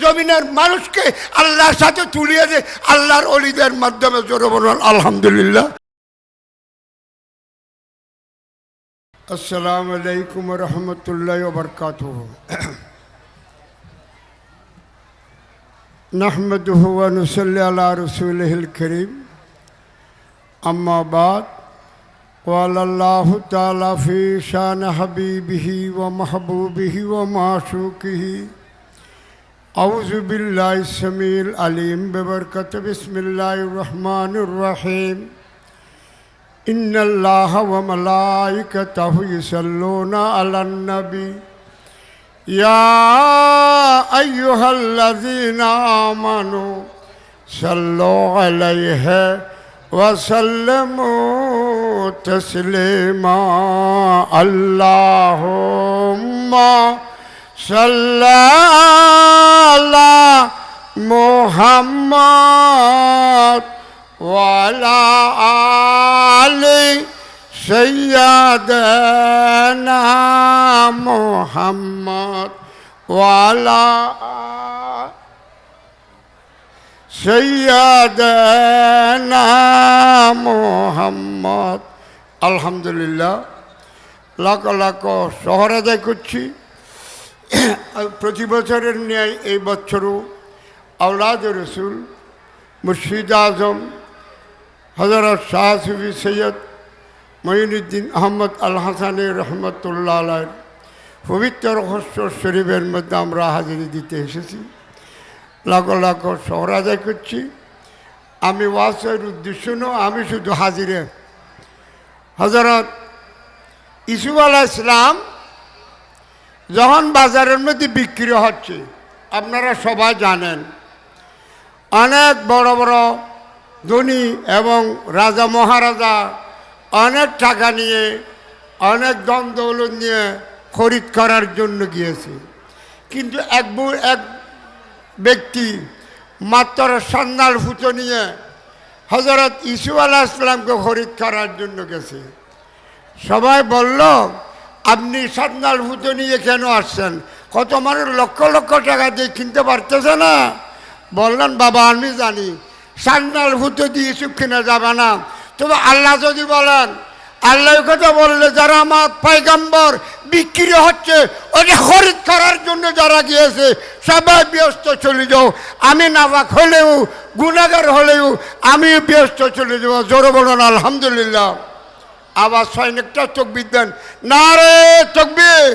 জমিনের মানুষকে আল্লাহর সাথে তুলিয়ে দেয় আল্লাহর অলিদের মাধ্যমে জোরে বলুন আলহামদুলিল্লাহ আসসালামু আলাইকুম রহমতুল্লাহ বরকাত نحمده ونصلي على رسوله الكريم أما بعد قال الله تعالى في شان حبيبه ومحبوبه ومعشوقه أعوذ بالله السميع العليم ببركة بسم الله الرحمن الرحيم. إن الله وملائكته يصلون على النبي. يا أيها الذين آمنوا صلوا عليه وسلموا تسليما. اللهم صل على মোহাম্মদ ওয়ালা আলি সৈয়াদনা মোহাম্মদ ওয়ালা সৈয়াদনা মোহাম্মদ। আলহামদুলিল্লাহ লক লক শহর আদায় করছি প্রতি বছরের ন্যায় এই বছরও আওলাদ রসুল, মুর্শিদ আজম হজরত শাহ সুফি সৈয়দ মঈনুদ্দিন আহমদ আল হাসানি রহমতুল্লাহ আলার পবিত্র রহস্য শরীফের মধ্যে আমরা হাজিরি দিতে এসেছি। লাখ লাখ শহর আদায় করছি। আমি ওয়াসের উদ্দেশ্য নয়, আমি শুধু হাজিরে। হজরত ইসুফ আলাহ ইসলাম যখন বাজারের মধ্যে বিক্রি হচ্ছে, আপনারা সবাই জানেন অনেক বড় বড় ধনী এবং রাজা মহারাজা অনেক টাকা নিয়ে, অনেক দনদৌলত নিয়ে খরিদ করার জন্য গিয়েছে। কিন্তু এক এক ব্যক্তি মাত্র সন্ন্যাল ফুটো নিয়ে হজরত ইসু আলাহ ইসলামকে খরিদ করার জন্য গেছে। সবাই বলল, আপনি সন্ন্যাল ফুটো নিয়ে কেন আসছেন? কত মানুষ লক্ষ লক্ষ টাকা দিয়ে কিনতে পারতেছে না? বললেন, বাবা, আমি জানি। সান্নাল ফুটো দিয়ে ইসুফ কিনে যাবে না। তবে আল্লাহ যদি বলেন, আল্লাহ কথা বললে যারা আমার পাইগাম্বর বিক্রি হচ্ছে ওটা খরিদ করার জন্য যারা গিয়েছে, সবাই ব্যস্ত চলে যাও। আমি নাবাক হলেও, গুণাগার হলেও, আমি ব্যস্ত চলে যাব। জোরে বলুন, আলহামদুলিল্লাহ। আবার সৈনিকটা তকবির দেন, না রে তকবির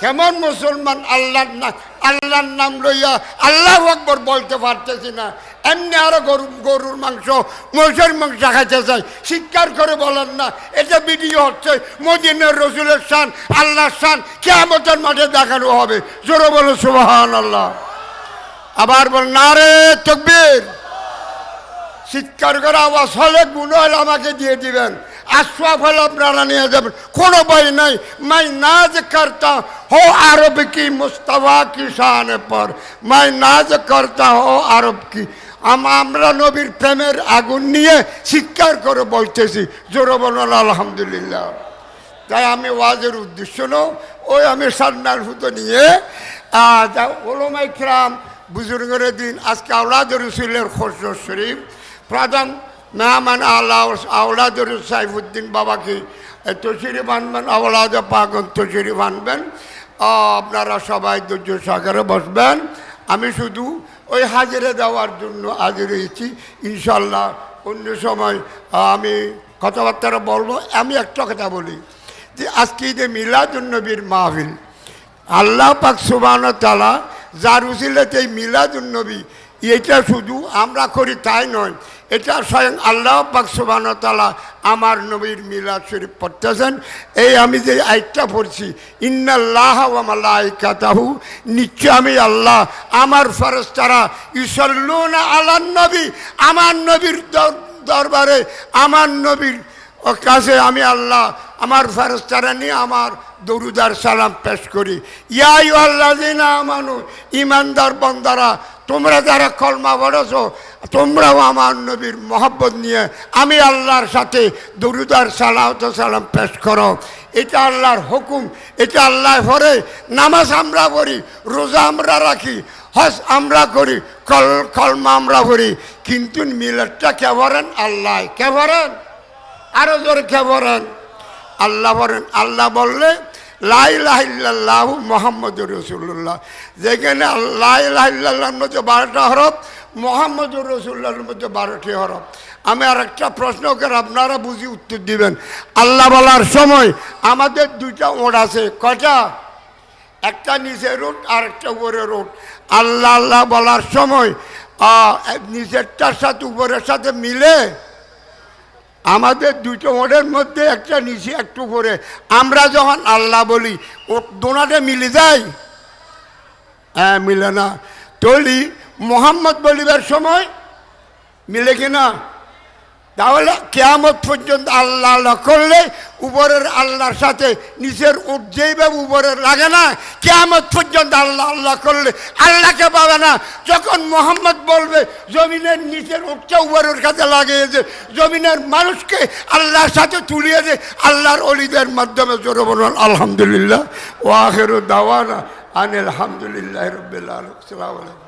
কেমন মুসলমান আল্লাহর নাম আল্লাহর নাম লইয়া আল্লাহ আকবর বলতে পারতেছি না। এমনি আরও গরু গরুর মাংস, মহিষের মাংস খাইতে চাই। স্বীকার করে বলেন না এটা ভিডিও হচ্ছে, মদিনের রসুলের শান, আল্লাহর শান কেমতের মাঠে দেখানো হবে। জোরে বলো সুবাহান আল্লাহ আবার বল না রে তকবীর। চিৎকার করে আওয়াজ হলে গুণ আমাকে দিয়ে দিবেন। হলে আপনারা নিয়ে যাবেন কোনো বই নাই। মাই নাজ করতা হো আরব কি মুস্তফা কি শান পর। মাই নাজ করতা হো আরব কি। আম- আমরা নবীর প্রেমের আগুন নিয়ে চিৎকার করে বলতেছি জোরে বলুন, আলহামদুলিল্লাহ। তাই আমি ওয়াজের উদ্দেশ্য নো ওই আমি সান্নার ফুটো নিয়ে ওলমাই খেলাম বুজুর্গের দিন, আজকে আওলাদ রসুলের খসর শরীফ, প্রধান মেহমান আল্লাহ আওলাদুর সাইফুদ্দিন বাবাকে তসিরি বানবেন আওলাদ পাগন তসিরি বানবেন আপনারা সবাই ধৈর্য সাগরে বসবেন। আমি শুধু ওই হাজিরে দেওয়ার জন্য হাজির হয়েছি ইনশাল্লাহ অন্য সময় আমি কথাবার্তা বলব। আমি একটা কথা বলি যে, আজকে ঈদে মিলাদুন্নবীর মাহফিল। আল্লাহ পাক সুবান তালা যার উচিলাতে এই মিলাদুন্নবী এটা শুধু আমরা করি তাই নয়, এটা স্বয়ং আল্লাহ পাক তালা আমার নবীর মিলাদ শরীফ পড়তেছেন। এই আমি যে আইটটা পড়ছি, ইন্নাল্লাহ মালাইকাতাহু, নিশ্চয় আমি আল্লাহ, আমার ফরস্তারা ইসল্লুন আল্লাহ নবী, আমার নবীর দরবারে, আমার নবীর কাছে আমি আল্লাহ, আমার ফেরস্তারা নিয়ে আমার দরুদার সালাম পেশ করি। ইয়াই আল্লাদিনা আমানু ইমানদার বন্দারা তোমরা যারা কলমা পড়েছ, তোমরাও আমার নবীর মহব্বত নিয়ে আমি আল্লাহর সাথে দরুদার সালাম সালাম পেশ করো। এটা আল্লাহর হুকুম, এটা আল্লাহ পরে নামাজ আমরা পড়ি, রোজা আমরা রাখি, হজ আমরা করি, কল, কলমা আমরা পড়ি। কিন্তু মিলাদটা কে বলেন আল্লাহ কে বলেন আরও জোরে কে বলেন আল্লাহ বলেন আল্লাহ বললে লাইলাহ মোহাম্মদ রসুল্লাহ যেখানে লাইলাহিল্লাহর মধ্যে বারোটা হরফ মোহাম্মদ রসুল্লাহর মধ্যে বারোটি হরফ। আমি আর একটা প্রশ্ন করে আপনারা বুঝি উত্তর দিবেন। আল্লাহ বলার সময় আমাদের দুইটা ওট আছে, কয়টা? একটা নিচে রোড আর একটা উপরে রোড আল্লাহ আল্লাহ বলার সময় নিচেরটার সাথে উপরের সাথে মিলে আমাদের দুটো মোড়ের মধ্যে একটা নিচে একটু করে আমরা যখন আল্লাহ বলি, ও দোনাটা মিলে যায়? হ্যাঁ মিলে না। তৈরি মোহাম্মদ বলিবার সময় মিলে কিনা? তাহলে কেয়ামত পর্যন্ত আল্লাহ আল্লাহ করলে উপরের আল্লাহর সাথে নিচের উঠ যেইভাবে উপরের লাগে না। কেয়ামত পর্যন্ত আল্লাহ আল্লাহ করলে আল্লাহকে পাবে না। যখন মোহাম্মদ বলবে, জমিনের নিচের উঠটা উপরের কাছে লাগিয়েছে, জমিনের মানুষকে আল্লাহর সাথে তুলিয়ে দে। আল্লাহর অলিদের মাধ্যমে জোরে বলুন, আলহামদুলিল্লাহ। ও আখের দাওয়ানা আনিল আলহামদুলিল্লাহ রবিল্লা সালাম আলাইকুম।